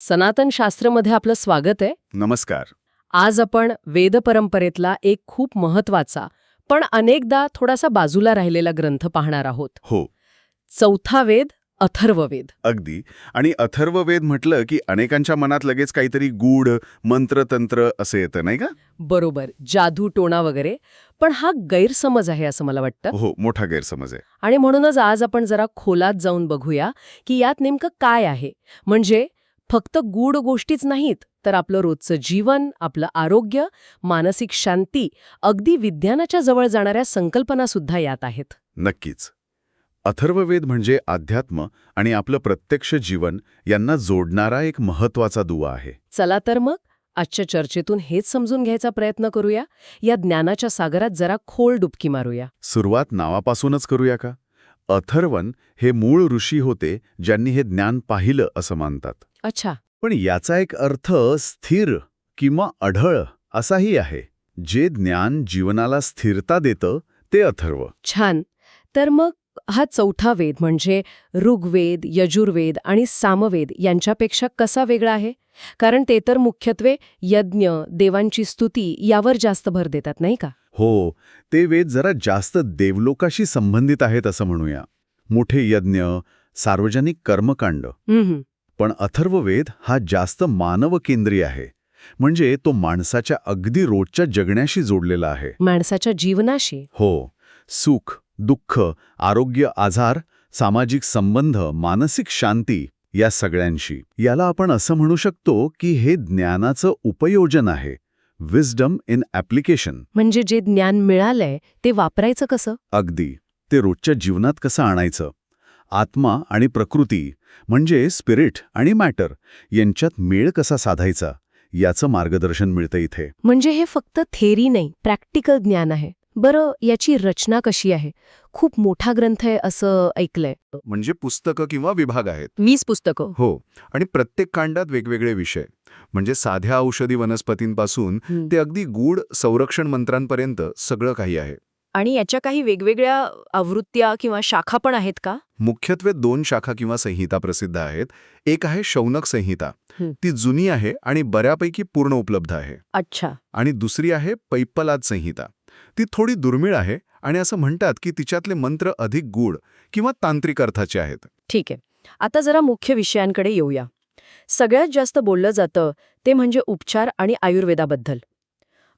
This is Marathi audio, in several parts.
सनातन शास्त्रमध्ये आपलं स्वागत आहे. नमस्कार. आज आपण वेद परंपरेतला एक खूप महत्त्वाचा पण अनेकदा थोडासा बाजूला राहिलेला ग्रंथ पाहणार आहोत. हो. चौथा वेद अथर्ववेद अगदी. आणि अथर्ववेद म्हटलं की अनेकांच्या मनात लगेच काहीतरी गूढ मंत्रतंत्र असं येतं नाही का? बरोबर. जादू टोणा वगैरे. पण हा गैरसमज आहे असं मला वाटतं. हो मोठा गैरसमज आहे. आणि म्हणूनच आज आपण जरा खोलात जाऊन बघूया की यात नेमकं काय आहे. म्हणजे फक्त गूढ गोष्टीच नाहीत तर आपलं रोजचं जीवन आपलं आरोग्य मानसिक शांती अगदी विज्ञानाच्या जवळ जाणाऱ्या संकल्पना सुद्धा यात आहेत. नक्कीच. अथर्ववेद म्हणजे अध्यात्म आणि आपलं प्रत्यक्ष जीवन यांना जोडणारा एक महत्त्वाचा दुवा आहे. चला तर मग आजच्या चर्चेतून हेच समजून घ्यायचा प्रयत्न करूया. या ज्ञानाच्या सागरात जरा खोल डुबकी मारूया. सुरुवात नावापासूनच करूया का? अथर्वन हे मूळ ऋषी होते ज्यांनी हे ज्ञान पाहिलं असं मानतात. अच्छा. पण याचा एक अर्थ स्थिर किंवा अढळ असाही आहे. जे ज्ञान जीवनाला स्थिरता देतं ते अथर्व. छान. तर मग हा चौथा वेद म्हणजे ऋग्वेद यजुर्वेद आणि सामवेद यांच्यापेक्षा कसा वेगळा आहे? कारण ते तर मुख्यत्वे यज्ञ देवांची स्तुती यावर जास्त भर देतात नाही का? हो ते वेद जरा जास्त देवलोकाशी संबंधित आहेत असं म्हणूया. मोठे यज्ञ सार्वजनिक कर्मकांड. पण अथर्ववेद हा जास्त मानवकेंद्रीय आहे. म्हणजे तो माणसाच्या अगदी रोजच्या जगण्याशी जोडलेला आहे. माणसाच्या जीवनाशी? हो. सुख दुःख आरोग्य आजार सामाजिक संबंध मानसिक शांती या सगळ्यांशी. याला आपण असं म्हणू शकतो की हे ज्ञानाचं उपयोजन आहे. विस्डम इन ॲप्लिकेशन म्हणजे जे ज्ञान मिळालंय ते वापरायचं कसं? अगदी. ते रोजच्या जीवनात कसं आणायचं? आत्मा आणि प्रकृती म्हणजे स्पिरिट आणि मॅटर यांच्यात मेळ कसा साधायचा? याचं मार्गदर्शन मिळतं इथे. म्हणजे हे फक्त थेरी नाही प्रॅक्टिकल ज्ञान आहे. बरं याची रचना कशी आहे? खूप मोठा ग्रंथ आहे असं ऐकलंय. म्हणजे पुस्तकं किंवा विभाग आहेत? वीस पुस्तकं. हो. आणि प्रत्येक कांडात वेगवेगळे विषय. म्हणजे साध्या औषधी वनस्पतींपासून ते अगदी गूढ संरक्षण मंत्रांपर्यंत सगळं काही आहे. आणि याच्या काही वेगवेगळ्या आवृत्त्या किंवा शाखा पण आहेत का? मुख्यत्वे दोन शाखा किंवा संहिता प्रसिद्ध आहेत. एक आहे शौनक संहिता. ती जुनी आहे आणि बऱ्यापैकी पूर्ण उपलब्ध आहे. अच्छा. आणि दुसरी आहे पैप्पलाद संहिता. ती थोडी दुर्मिळ आहे आणि असं म्हणतात की तिच्यातले मंत्र अधिक गूढ किंवा तांत्रिक अर्थाचे आहेत. ठीक आहे. आता जरा मुख्य विषयांकडे येऊया. सगळ्यात जास्त बोललं जातं ते म्हणजे उपचार आणि आयुर्वेदाबद्दल.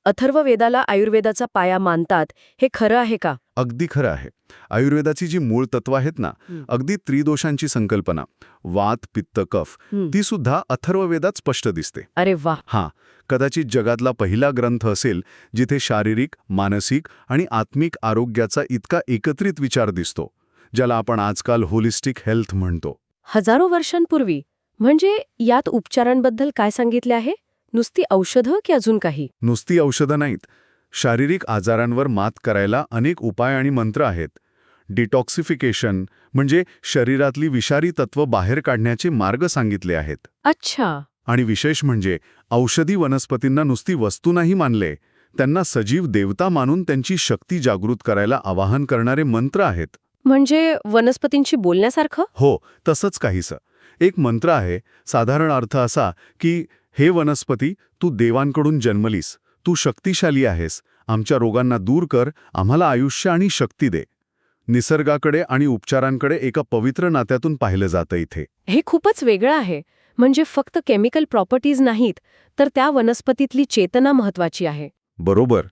अथर्ववेदाला आयुर्वेदाचा पाया मानतात हे खरं आहे का? अगदी खरं आहे. आयुर्वेदाची जी मूळ तत्व आहेत ना. अगदी त्रिदोषांची संकल्पना वात पित्त कफ. ती सुद्धा अथर्ववेदात स्पष्ट दिसते. अरे वा हां कदाचित जगातला पहिला ग्रंथ असेल जिथे शारीरिक मानसिक आणि आत्मिक आरोग्याचा इतका एकत्रित विचार दिसतो ज्याला आपण आजकाल होलिस्टिक हेल्थ म्हणतो. हजारो वर्षांपूर्वी म्हणजे यात उपचारांबद्दल काय सांगितले आहे? नुसती औषधं की अजून काही? नुसती औषधं नाहीत. शारीरिक आजारांवर मात करायला अनेक उपाय आणि मंत्र आहेत. डिटॉक्सिफिकेशन म्हणजे शरीरातली विषारी तत्व बाहेर काढण्याचे मार्ग सांगितले आहेत. अच्छा. आणि विशेष म्हणजे औषधी वनस्पतींना नुसती वस्तू नाही मानले त्यांना सजीव देवता मानून त्यांची शक्ती जागृत करायला आवाहन करणारे मंत्र आहेत. म्हणजे वनस्पतींशी बोलण्यासारखं? हो तसंच काहीसं. एक मंत्र आहे. साधारण अर्थ असा की हे वनस्पती तू देवांकडून जन्मलीस. तू शक्तिशाली आहेस. आमच्या रोगांना दूर कर. आम्हाला आयुष्य आणि शक्ती दे. निसर्गाकडे आणि उपचारांकडे एका पवित्र नात्यातून पाहिलं जातं इथे. हे खूपच वेगळं आहे. म्हणजे फक्त केमिकल प्रॉपर्टीज नाहीत तर त्या वनस्पतीतली चेतना महत्वाची आहे. बरोबर.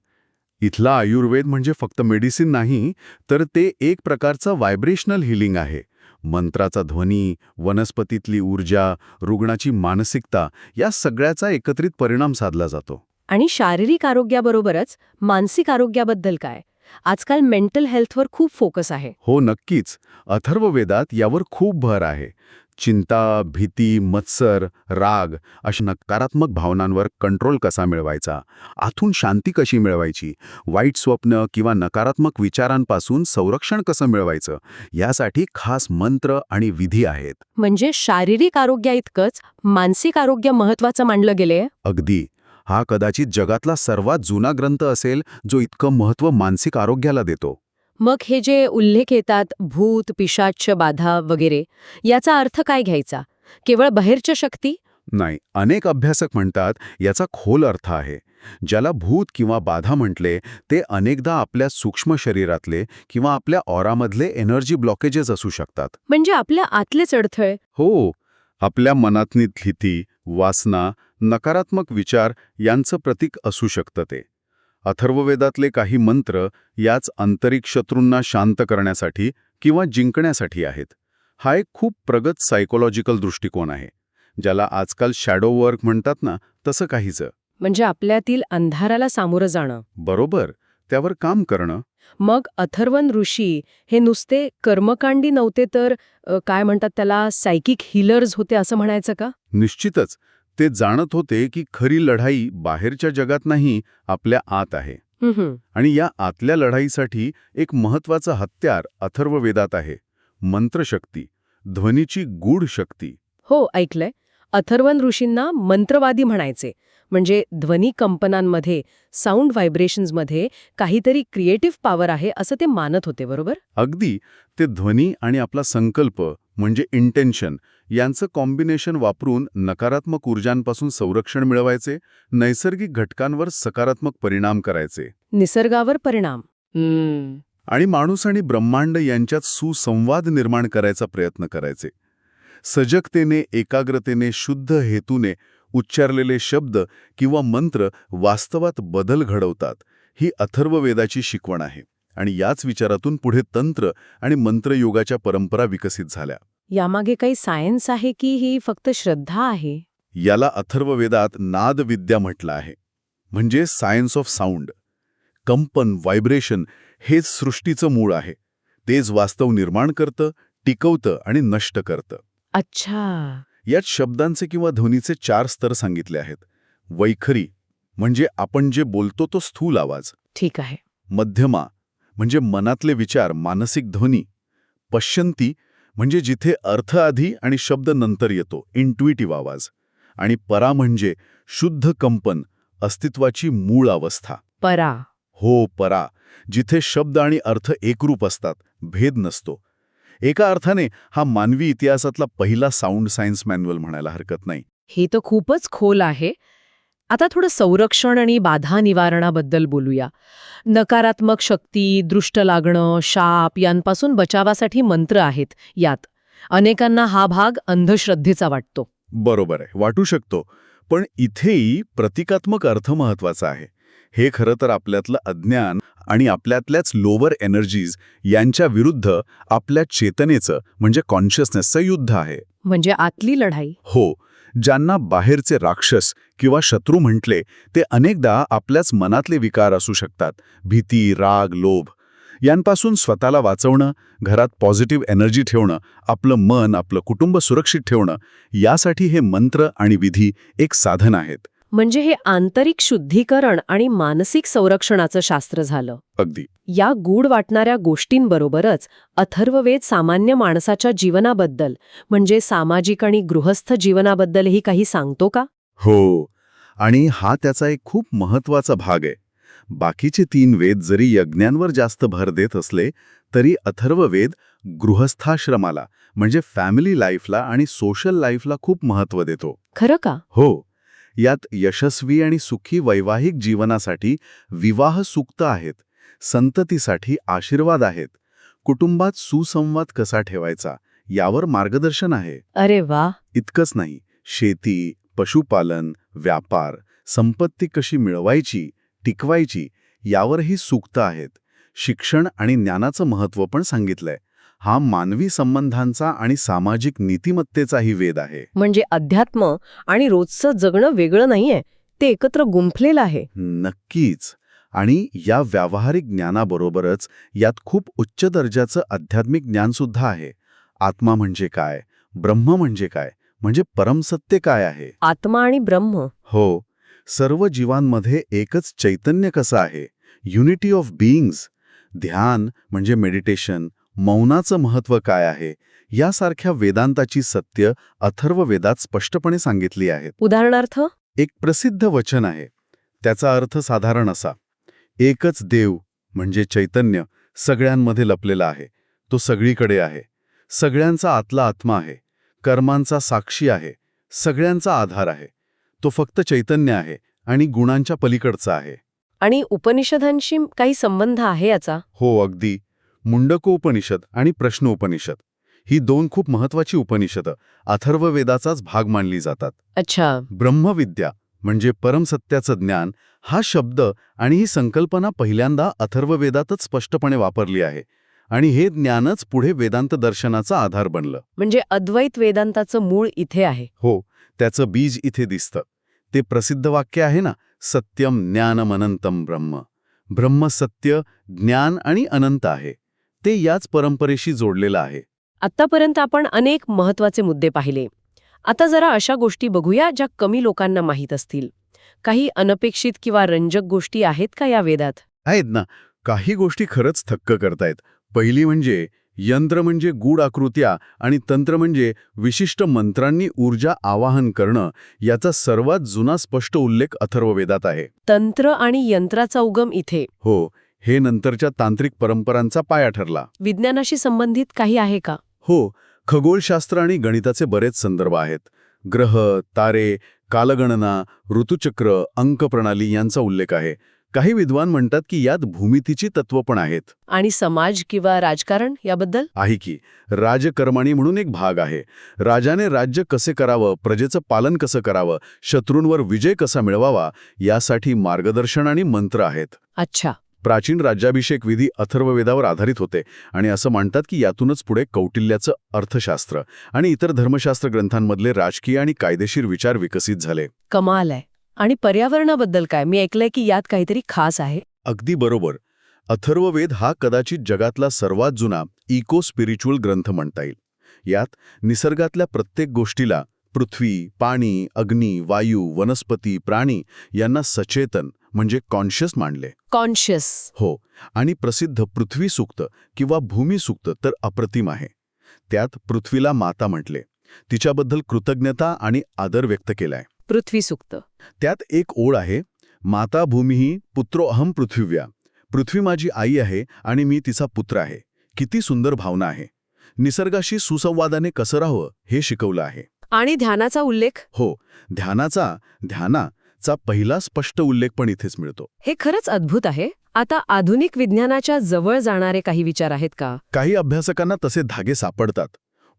इथला आयुर्वेद म्हणजे फक्त मेडिसिन नाही तर ते एक प्रकारचं व्हायब्रेशनल हिलिंग आहे. मंत्राचा ध्वनी वनस्पतीतली ऊर्जा रुग्णाची मानसिकता या सगळ्याचा एकत्रित परिणाम साधला जातो. आणि शारीरिक आरोग्याबरोबरच मानसिक आरोग्याबद्दल काय? आजकाल मेंटल हेल्थवर खूप फोकस आहे. हो नक्कीच. अथर्ववेदात यावर खूप भर आहे. चिंता भीती मत्सर राग अशा नकारात्मक भावनांवर कंट्रोल कसा मिळवायचा? आतून शांती कशी मिळवायची? वाईट स्वप्न किंवा नकारात्मक विचारांपासून संरक्षण कसं मिळवायचं? यासाठी खास मंत्र आणि विधी आहेत. म्हणजे शारीरिक आरोग्याइतकंच मानसिक आरोग्य महत्वाचं मानलं गेले? अगदी. हा कदाचित जगातला सर्वात जुना ग्रंथ असेल जो इतकं महत्त्व मानसिक आरोग्याला देतो. मग हे जे उल्लेख येतात भूत पिशाच्य बाधा वगैरे याचा अर्थ काय घ्यायचा? केवळ बाहेरच्या शक्ती? नाही अनेक अभ्यासक म्हणतात याचा खोल अर्थ आहे. ज्याला भूत किंवा बाधा म्हटले ते अनेकदा आपल्या सूक्ष्म शरीरातले किंवा आपल्या ऑरामधले एनर्जी ब्लॉकेजेस असू शकतात. म्हणजे आपल्या आतलेच अडथळे? हो आपल्या मनातली भीती वासना नकारात्मक विचार यांचं प्रतीक असू शकतं ते. अथर्ववेदातले काही मंत्र याच आंतरिक शत्रूंना शांत करण्यासाठी किंवा जिंकण्यासाठी आहेत. हा एक खूप प्रगत सायकोलॉजिकल दृष्टिकोन आहे. ज्याला आजकाल शॅडो वर्क म्हणतात ना तसं काहीचं म्हणजे आपल्यातील अंधाराला सामोरं जाणं. बरोबर. त्यावर काम करणं. मग अथर्वन ऋषी हे नुसते कर्मकांडी नव्हते तर अ, काय म्हणतात त्याला सायकिक हिलर्स होते असं म्हणायचं का? निश्चितच. ते जाणत होते की खरी लढाई बाहेरच्या जगात नाही आपल्या आत आहे. आणि या आतल्या लढाईसाठी एक महत्वाचं हत्यार अथर्ववेदात आहे मंत्रशक्ती ध्वनीची गूढ शक्ती. हो ऐकलंय. अथर्वन ऋषींना मंत्रवादी म्हणायचे म्हणजे ध्वनी कंपनांमध्ये साऊंड व्हायब्रेशन्समध्ये काहीतरी क्रिएटिव्ह पॉवर आहे असं ते मानत होते बरोबर? अगदी. ते ध्वनी आणि आपला संकल्प म्हणजे इंटेन्शन यांचं कॉम्बिनेशन वापरून नकारात्मक ऊर्जांपासून संरक्षण मिळवायचे नैसर्गिक घटकांवर सकारात्मक परिणाम करायचे. निसर्गावर परिणाम. आणि माणूस आणि ब्रह्मांड यांच्यात सुसंवाद निर्माण करायचा प्रयत्न करायचे. सजगतेने एकाग्रतेने शुद्ध हेतूने उच्चारलेले शब्द किंवा मंत्र वास्तवात बदल घडवतात ही अथर्ववेदाची शिकवण आहे. आणि याच विचारातून पुढे तंत्र आणि मंत्रयोगाच्या परंपरा विकसित झाल्या. यामागे काही सायन्स आहे की ही फक्त श्रद्धा आहे? याला अथर्ववेदात नादविद्या म्हटलं आहे. म्हणजे सायन्स ऑफ साऊंड कंपन व्हायब्रेशन हेच सृष्टीचं मूळ आहे. तेच वास्तव निर्माण करतं टिकवतं आणि नष्ट करतं. अच्छा. यात शब्दांचे किंवा ध्वनीचे चार स्तर सांगितले आहेत. वैखरी म्हणजे आपण जे बोलतो तो स्थूल आवाज. ठीक आहे. मध्यमा म्हणजे मनातले विचार मानसिक ध्वनी. पश्यंती म्हणजे जिथे अर्थ आधी आणि शब्द नंतर येतो इंट्युइटिव्ह आवाज. आणि परा म्हणजे शुद्ध कंपन अस्तित्वाची मूळ अवस्था. परा. हो परा. जिथे शब्द आणि अर्थ एकरूप असतात भेद नसतो. एका अर्थाने हा मानवी इतिहासातला पहिला साऊंड सायन्स मॅन्युअल म्हणायला हरकत नाही. हे तर खूपच खोल आहे. आता थोडं संरक्षण आणि बाधा निवारणाबद्दल बोलूया. नकारात्मक शक्ती दृष्ट लागणं शाप यांपासून बचावासाठी मंत्र आहेत यात. अनेकांना हा भाग अंधश्रद्धेचा वाटतो. बरोबर आहे. वाटू शकतो. पण इथेही प्रतिकात्मक अर्थ महत्त्वाचा आहे. हे खरं तर आपल्यातलं अज्ञान आणि आपल्यातल्याच लोअर एनर्जीज यांच्या विरुद्ध आपल्या चेतनेचं म्हणजे कॉन्शियसनेसचं युद्ध आहे. म्हणजे आतली लढाई. हो. ज्यांना बाहेरचे राक्षस किंवा शत्रू म्हटले ते अनेकदा आपल्याच मनातले विकार असू शकतात. भीती राग लोभ. यांपासून स्वतःला वाचवणं घरात पॉझिटिव्ह एनर्जी ठेवणं आपलं मन आपलं कुटुंब सुरक्षित ठेवणं यासाठी हे मंत्र आणि विधी एक साधन आहेत. म्हणजे हे आंतरिक शुद्धीकरण आणि मानसिक संरक्षणाचं शास्त्र झालं. अगदी. या गूढ वाटणाऱ्या गोष्टींबरोबरच अथर्ववेद सामान्य माणसाच्या जीवनाबद्दल म्हणजे सामाजिक आणि गृहस्थ जीवनाबद्दलही काही सांगतो का? हो. आणि हा त्याचा एक खूप महत्त्वाचा भाग आहे. बाकीचे तीन वेद जरी यज्ञांवर जास्त भर देत असले तरी अथर्ववेद गृहस्थाश्रमाला म्हणजे फॅमिली लाईफला आणि सोशल लाईफला खूप महत्त्व देतो. खरं का? हो. यात यशस्वी आणि सुखी वैवाहिक जीवनासाठी विवाह सूक्त आहेत संततीसाठी आशीर्वाद आहेत. कुटुंबात सुसंवाद कसा ठेवायचा यावर मार्गदर्शन आहे. अरे वा! इतकंच नाही शेती पशुपालन व्यापार संपत्ती कशी मिळवायची टिकवायची यावरही सूक्त आहेत. शिक्षण आणि ज्ञानाचं महत्त्व पण सांगितलंय. हा मानवी संबंधांचा आणि सामाजिक नीतिमत्तेचाही वेद आहे. म्हणजे अध्यात्म आणि रोजचं जगणं वेगळं नाहीये ते एकत्र गुंफलेलं आहे. नक्कीच. आणि या व्यावहारिक ज्ञानाबरोबरच यात खूप उच्च दर्जाचं आध्यात्मिक ज्ञानसुद्धा आहे. आत्मा म्हणजे काय? ब्रह्म म्हणजे काय? म्हणजे परमसत्य काय आहे? आत्मा आणि ब्रह्म. हो. सर्व जीवांमध्ये एकच चैतन्य कसं आहे? युनिटी ऑफ बीइंग्स ध्यान म्हणजे मेडिटेशन मौनाचं महत्त्व काय आहे? यासारख्या वेदांताची सत्य अथर्व वेदात स्पष्टपणे सांगितली आहेत. उदाहरणार्थ? एक प्रसिद्ध वचन आहे. त्याचा अर्थ साधारण असा. एकच देव म्हणजे चैतन्य सगळ्यांमध्ये लपलेला आहे. तो सगळीकडे आहे. सगळ्यांचा आतला आत्मा आहे. कर्मांचा साक्षी आहे. सगळ्यांचा आधार आहे. तो फक्त चैतन्य आहे आणि गुणांच्या पलीकडचा आहे. आणि उपनिषदांशी काही संबंध आहे याचा? हो अगदी. मुंडकोपनिषद आणि प्रश्नोपनिषद. ही दोन खूप महत्वाची उपनिषदं अथर्ववेदाचाच भाग मानली जातात. अच्छा. ब्रह्मविद्या म्हणजे परमसत्याचं ज्ञान हा शब्द आणि ही संकल्पना पहिल्यांदा अथर्ववेदातच स्पष्टपणे वापरली आहे आणि हे ज्ञानच पुढे वेदांत दर्शनाचा आधार बनलं. म्हणजे अद्वैत वेदांताचं मूळ इथे आहे. हो त्याचं बीज इथे दिसतं. ते प्रसिद्ध वाक्य आहे ना सत्यम ज्ञानमनंतम ब्रह्म. ब्रह्म सत्य ज्ञान आणि अनंत आहे. ते याच परंपरेशी जोडलेलं आहे. आतापर्यंत आपण अनेक महत्त्वाचे मुद्दे पाहिले. आता जरा अशा गोष्टी बघूया ज्या कमी लोकांना माहीत असतील. काही अनपेक्षित किंवा रंजक गोष्टी आहेत का या वेदात? आहेत ना. काही गोष्टी खरंच थक्क करतायत. पहिली म्हणजे यंत्र म्हणजे गूढ आकृत्या आणि तंत्र म्हणजे विशिष्ट मंत्रांनी ऊर्जा आवाहन करणं याचा सर्वात जुना स्पष्ट उल्लेख अथर्ववेदात आहे. तंत्र आणि यंत्राचा उगम इथे. हो. हे नंतरच्या तांत्रिक परंपरांचा पाया ठरला. विज्ञानाशी संबंधित काही आहे का? हो खगोलशास्त्र आणि गणिताचे बरेच संदर्भ आहेत. ग्रह तारे कालगणना ऋतुचक्र अंकप्रणाली यांचा उल्लेख आहे. काही विद्वान म्हणतात की यात भूमितीची तत्व पण आहेत. आणि समाज किंवा राजकारण याबद्दल? आहे की राजकर्मणी म्हणून एक भाग आहे. राजाने राज्य कसे करावं प्रजेचं पालन कसं करावं शत्रूंवर विजय कसा मिळवावा यासाठी मार्गदर्शन आणि मंत्र आहेत. अच्छा. प्राचीन राज्याभिषेक विधी अथर्ववेदावर आधारित होते आणि असं म्हणतात की यातूनच पुढे कौटिल्याचं अर्थशास्त्र आणि इतर धर्मशास्त्र ग्रंथांमधले राजकीय आणि कायदेशीर विचार विकसित झाले. कमाल आहे. आणि पर्यावरणाबद्दल काय? मी ऐकलंय की यात काहीतरी खास आहे. अगदी बरोबर. अथर्ववेद हा कदाचित जगातला सर्वात जुना इको स्पिरिच्युअल ग्रंथ म्हणता येईल. यात निसर्गातल्या प्रत्येक गोष्टीला पृथ्वी पाणी अग्नी वायू वनस्पती प्राणी यांना सचेतन म्हणजे कॉन्शियस मांडले. कॉन्शियस हो. आणि प्रसिद्ध पृथ्वी सुक्त किंवा भूमी सुक्त तर अप्रतिम आहे. त्यात पृथ्वीला माता म्हटले. तिच्याबद्दल कृतज्ञता आणि आदर व्यक्त केलाय. पृथ्वी सुक्त. त्यात एक ओळ आहे माता भूमीही पुत्रो अहम पृथ्वीव्या पृथ्वी माझी आई आहे आणि मी तिचा पुत्र आहे. किती सुंदर भावना आहे. निसर्गाशी सुसंवादाने कसं राहावं हे शिकवलं आहे. आणि ध्यानाचा उल्लेख? हो. ध्यानाचा ध्यानाचा पहिला स्पष्ट उल्लेख पण इथेच मिळतो. हे खरंच अद्भुत आहे. आता आधुनिक विज्ञानाच्या जवळ जाणारे काही विचार आहेत का? काही अभ्यासकांना तसे धागे सापडतात.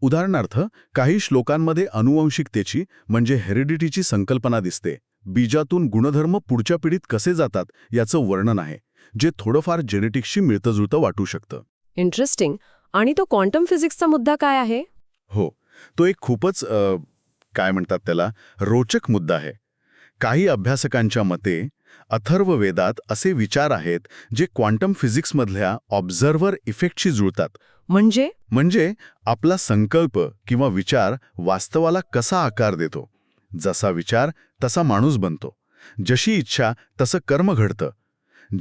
उदाहरणार्थ काही श्लोकांमध्ये अनुवंशिकतेची म्हणजे हेरिडिटीची संकल्पना दिसते. बीजातून गुणधर्म पुढच्या पिढीत कसे जातात याचं वर्णन आहे जे थोडंफार जेनेटिक्सशी मिळतं वाटू शकतं. इंटरेस्टिंग आणि तो क्वांटम फिजिक्सचा मुद्दा काय आहे? हो. तो एक खूपच काय म्हणतात त्याला रोचक मुद्दा आहे. काही अभ्यासकांच्या मते अथर्ववेदात असे विचार आहेत जे क्वांटम फिजिक्समधल्या ऑब्झर्व्हर इफेक्टशी जुळतात. म्हणजे? म्हणजे आपला संकल्प किंवा विचार वास्तवाला कसा आकार देतो? जसा विचार तसा माणूस बनतो. जशी इच्छा तसं कर्म घडतं.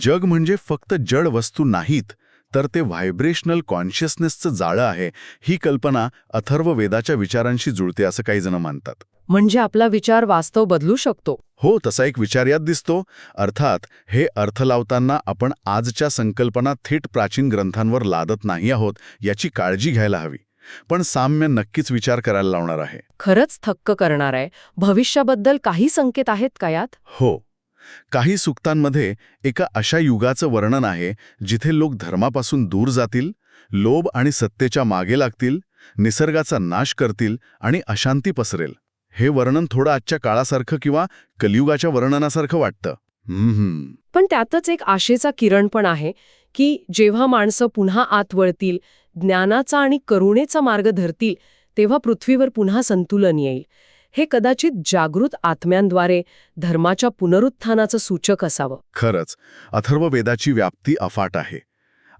जग म्हणजे फक्त जड वस्तू नाहीत तर ते व्हायब्रेशनल कॉन्शियसनेसचं जाळं आहे. ही कल्पना अथर्ववेदाच्या विचारांशी जुळते असं काही जण मानतात. म्हणजे आपला विचार वास्तव बदलू शकतो. हो तसा एक विचार यात दिसतो. अर्थात हे अर्थ लावताना आपण आजच्या संकल्पना थेट प्राचीन ग्रंथांवर लादत नाही आहोत याची काळजी घ्यायला हवी. पण साम्य नक्कीच विचार करायला लावणार आहे. खरंच थक्क करणार आहे. भविष्याबद्दल काही संकेत आहेत का यात? हो. काही सुक्तांमध्ये एका अशा युगाचं वर्णन आहे जिथे लोक धर्मापासून दूर जातील लोभ आणि सत्तेच्या मागे लागतील निसर्गाचा नाश करतील आणि अशांती पसरेल. हे वर्णन थोडं आजच्या काळासारखं किंवा कलियुगाच्या वर्णनासारखं वाटतं. हम्म पण त्यातच एक आशेचा किरण पण आहे की जेव्हा माणसं पुन्हा आत वळतील ज्ञानाचा आणि करुणेचा मार्ग धरतील तेव्हा पृथ्वीवर पुन्हा संतुलन येईल. हे कदाचित जागृत आत्म्यांद्वारे धर्माच्या पुनरुत्थानाचं सूचक असावं. खरंच अथर्ववेदाची व्याप्ती अफाट आहे.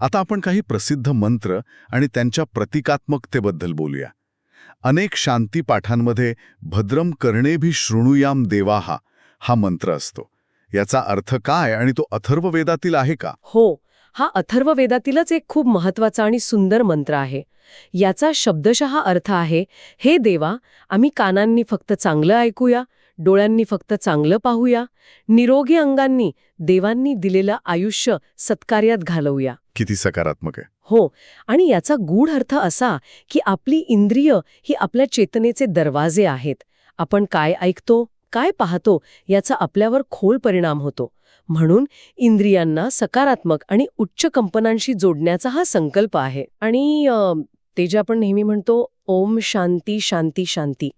आता आपण काही प्रसिद्ध मंत्र आणि त्यांच्या प्रतिकात्मकतेबद्दल बोलूया. अनेक शांतीपाठांमध्ये भद्रम कर्णेभी शृणुयाम देवाहा हा मंत्र असतो. याचा अर्थ काय आणि तो अथर्ववेदातील आहे का? हो हा अथर्ववेदातीलच एक खूप महत्त्वाचा आणि सुंदर मंत्र आहे. याचा शब्दशः अर्थ आहे हे देवा आम्ही कानांनी फक्त चांगलं ऐकूया डोळ्यांनी फक्त चांगलं पाहूया निरोगी अंगांनी देवांनी दिलेलं आयुष्य सत्कार्यात घालवूया. किती सकारात्मक आहे. हो. आणि याचा गूढ अर्थ असा की आपली इंद्रिय ही आपल्या चेतनेचे दरवाजे आहेत. आपण काय ऐकतो काय पाहतो याचा आपल्यावर खोल परिणाम होतो. म्हणून इंद्रियांना सकारात्मक आणि उच्च कंपनांशी जोडण्याचा हा संकल्प आहे. आणि ते जे आपण नेहमी म्हणतो ओम शांती शांती शांती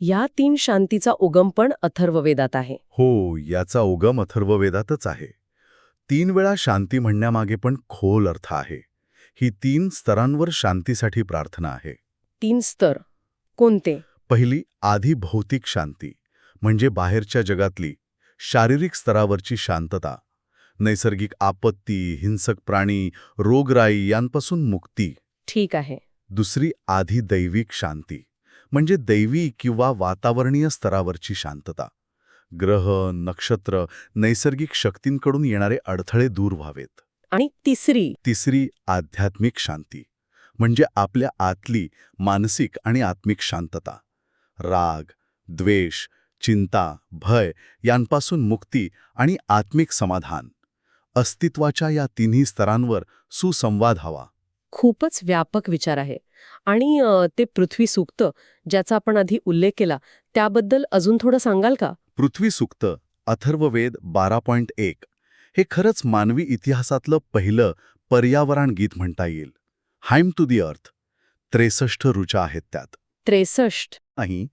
या तीन शांतीचा उगम पण अथर्ववेदात आहे. हो याचा उगम अथर्ववेदातच आहे. तीन वेळा शांती म्हणण्यामागे पण खोल अर्थ आहे. ही तीन स्तरांवर शांतीसाठी प्रार्थना आहे. तीन स्तर. कोणते? पहिली आधी भौतिक शांती म्हणजे बाहेरच्या जगातली शारीरिक स्तरावरची शांतता नैसर्गिक आपत्ती हिंसक प्राणी रोगराई यांपासून मुक्ती. ठीक आहे. दुसरी आधी दैविक शांती म्हणजे दैवी किंवा वातावरणीय स्तरावरची शांतता. ग्रह नक्षत्र नैसर्गिक शक्तींकडून येणारे अडथळे दूर व्हावेत. आणि तिसरी. तिसरी आध्यात्मिक शांती म्हणजे आपल्या आतली मानसिक आणि आत्मिक शांतता. राग द्वेष चिंता भय यांपासून मुक्ती आणि आत्मिक समाधान. अस्तित्वाच्या या तिन्ही स्तरांवर सुसंवाद हवा. खूपच व्यापक विचार आहे. आणि ते पृथ्वी सूक्त ज्याचा आपण आधी उल्लेख केला त्याबद्दल अजून थोडं सांगाल का? पृथ्वी सुक्त अथर्ववेद बारा पॉईंट एक. हे खरंच मानवी इतिहासातलं पहिलं पर्यावरण गीत म्हणता येईल. हाईम टू दी अर्थ त्रेसष्ट ऋचा आहेत त्यात. त्रेसष्ट. नाही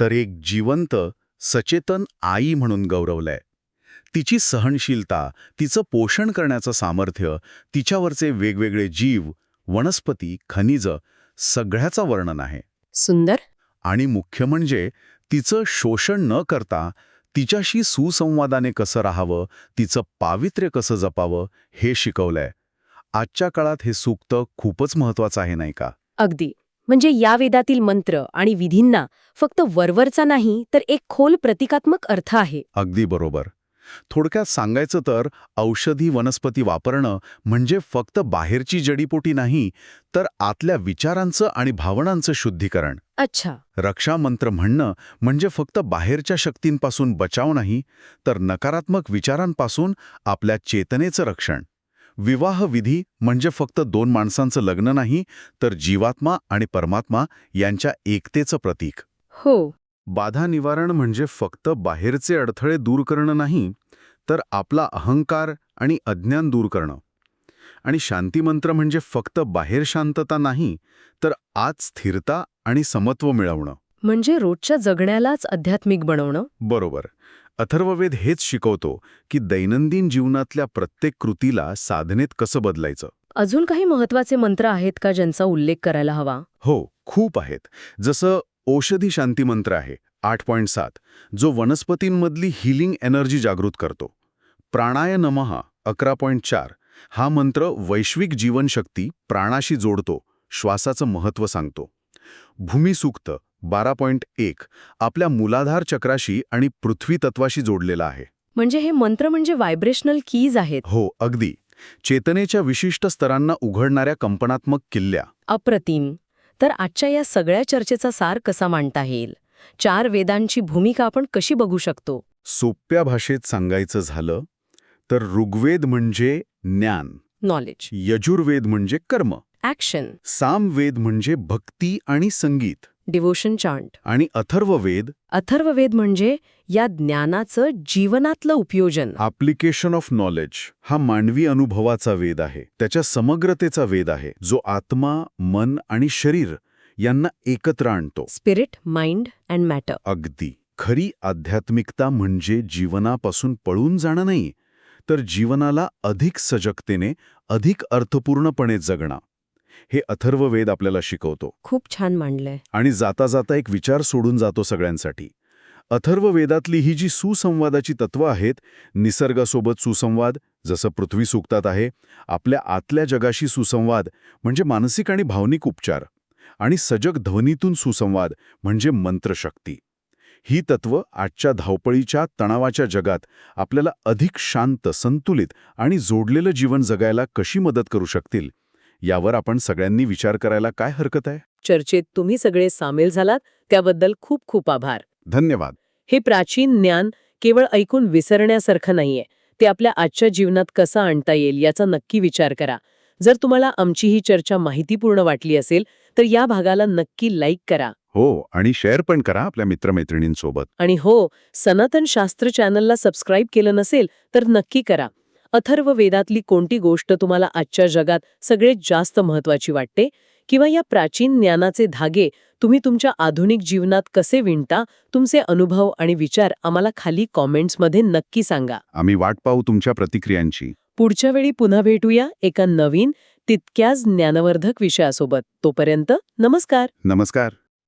तर एक जिवंत सचेतन आई म्हणून गौरवलंय. तिची सहनशीलता तिचं पोषण करण्याचं सामर्थ्य तिच्यावरचे वेगवेगळे जीव वनस्पती खनिज सगळ्याचं वर्णन आहे. सुंदर. आणि मुख्य म्हणजे तिचं शोषण न करता तिच्याशी सुसंवादाने कसं राहावं तिचं पावित्र्य कसं जपावं हे शिकवलंय. आजच्या काळात हे सूक्त खूपच महत्वाचं आहे नाही का? अगदी. म्हणजे या वेदातील मंत्र आणि विधींना फक्त वरवरचा नाही तर एक खोल प्रतिकात्मक अर्थ आहे. अगदी बरोबर. थोडक्यात सांगायचं तर औषधी वनस्पती वापरणं म्हणजे फक्त बाहेरची जडीपोटी नाही तर आतल्या विचारांचं आणि भावनांचं शुद्धीकरण. अच्छा. रक्षामंत्र म्हणणं म्हणजे फक्त बाहेरच्या शक्तींपासून बचाव नाही तर नकारात्मक विचारांपासून आपल्या चेतनेचं रक्षण. विवाह विधी म्हणजे फक्त दोन माणसांचं लग्न नाही तर जीवात्मा आणि परमात्मा यांच्या एकतेचं प्रतीक. हो. बाधा निवारण म्हणजे फक्त बाहेरचे अडथळे दूर करणं नाही तर आपला अहंकार आणि अज्ञान दूर करणं. आणि शांतिमंत्र म्हणजे फक्त बाहेर शांतता नाही तर आत स्थिरता आणि समत्व मिळवणं. म्हणजे रोजच्या जगण्यालाच आध्यात्मिक बनवणं? बरोबर. अथर्ववेद हेच शिकवतो की दैनंदिन जीवनातल्या प्रत्येक कृतीला साधनेत कसं बदलायचं. अजून काही महत्त्वाचे मंत्र आहेत का ज्यांचा उल्लेख करायला हवा? हो खूप आहेत. जसं औषधी शांती मंत्र आहे आठ पॉईंट सात जो वनस्पतींमधली हिलिंग एनर्जी जागृत करतो. प्राणाय नमः अकरा पॉईंट चार हा मंत्र वैश्विक जीवनशक्ती प्राणाशी जोडतो श्वासाचं महत्त्व सांगतो. भूमिसूक्त बारा पॉईंट एक आपल्या मूलाधार चक्राशी आणि पृथ्वी तत्वाशी जोडलेला आहे. म्हणजे हे मंत्र म्हणजे व्हायब्रेशनल कीज आहेत. हो अगदी. चेतनेच्या विशिष्ट स्तरांना उघडणाऱ्या कंपनात्मक किल्ल्या. अप्रतिम. तर आजच्या या सगळ्या चर्चेचा सार कसा मांडता येईल? चार वेदांची भूमिका आपण कशी बघू शकतो? सोप्या भाषेत सांगायचं झालं तर ऋग्वेद म्हणजे ज्ञान. नॉलेज यजुर्वेद म्हणजे कर्म. ॲक्शन सामवेद म्हणजे भक्ती आणि संगीत. डिवोशन चांट आणि अथर्ववेद अथर्ववेद म्हणजे या ज्ञानाचं जीवनातलं उपयोजन. ॲप्लिकेशन ऑफ नॉलेज हा मानवी अनुभवाचा वेद आहे. त्याच्या समग्रतेचा वेद आहे. जो आत्मा मन आणि शरीर यांना एकत्र आणतो. स्पिरिट माइंड अँड मॅटर अगदी. खरी आध्यात्मिकता म्हणजे जीवनापासून पळून जाणं नाही तर जीवनाला अधिक सजगतेने अधिक अर्थपूर्णपणे जगणं. हे अथर्ववेद आपल्याला शिकवतो. खूप छान मांडलंय. आणि जाता जाता एक विचार सोडून जातो सगळ्यांसाठी. अथर्ववेदातली ही जी सुसंवादाची तत्व आहेत निसर्गासोबत सुसंवाद जसं पृथ्वी सुक्तात आहे आपल्या आतल्या जगाशी सुसंवाद म्हणजे मानसिक आणि भावनिक उपचार. आणि सजग ध्वनीतून सुसंवाद म्हणजे मंत्रशक्ती. ही तत्व आजच्या धावपळीच्या तणावाच्या जगात आपल्याला अधिक शांत संतुलित आणि जोडलेलं जीवन जगायला कशी मदत करू शकतील? यावर आपण सगळ्यांनी विचार करायला काय हरकत आहे? चर्चेत तुम्ही सगळे सामील झालात त्याबद्दल खूप खूप आभार. धन्यवाद. हे प्राचीन ज्ञान केवळ ऐकून विसरण्यासारखं नाहीये. ते आपल्या आजच्या जीवनात कसं आणता येईल याचा नक्की विचार करा. जर तुम्हाला आमची ही चर्चा माहितीपूर्ण वाटली असेल तर या भागाला नक्की लाईक करा. हो आणि शेअर पण करा आपल्या मित्रमैत्रिणींसोबत. आणि हो सनातन शास्त्र चॅनलला सबस्क्राईब केलं नसेल तर नक्की करा. अथर्व वेदातली कोणती गोष्ट तुम्हाला आजच्या जगात सगळ्यात जास्त महत्वाची वाटते? किंवा या प्राचीन ज्ञानाचे धागे तुम्ही तुमच्या आधुनिक जीवनात कसे विणता? तुमचे अनुभव आणि विचार आम्हाला खाली कॉमेंट्समध्ये नक्की सांगा. आम्ही वाट पाहू तुमच्या प्रतिक्रियांची. पुढच्या वेळी पुन्हा भेटूया एका नवीन तितक्याच ज्ञानवर्धक विषयासोबत. तोपर्यंत नमस्कार! नमस्कार!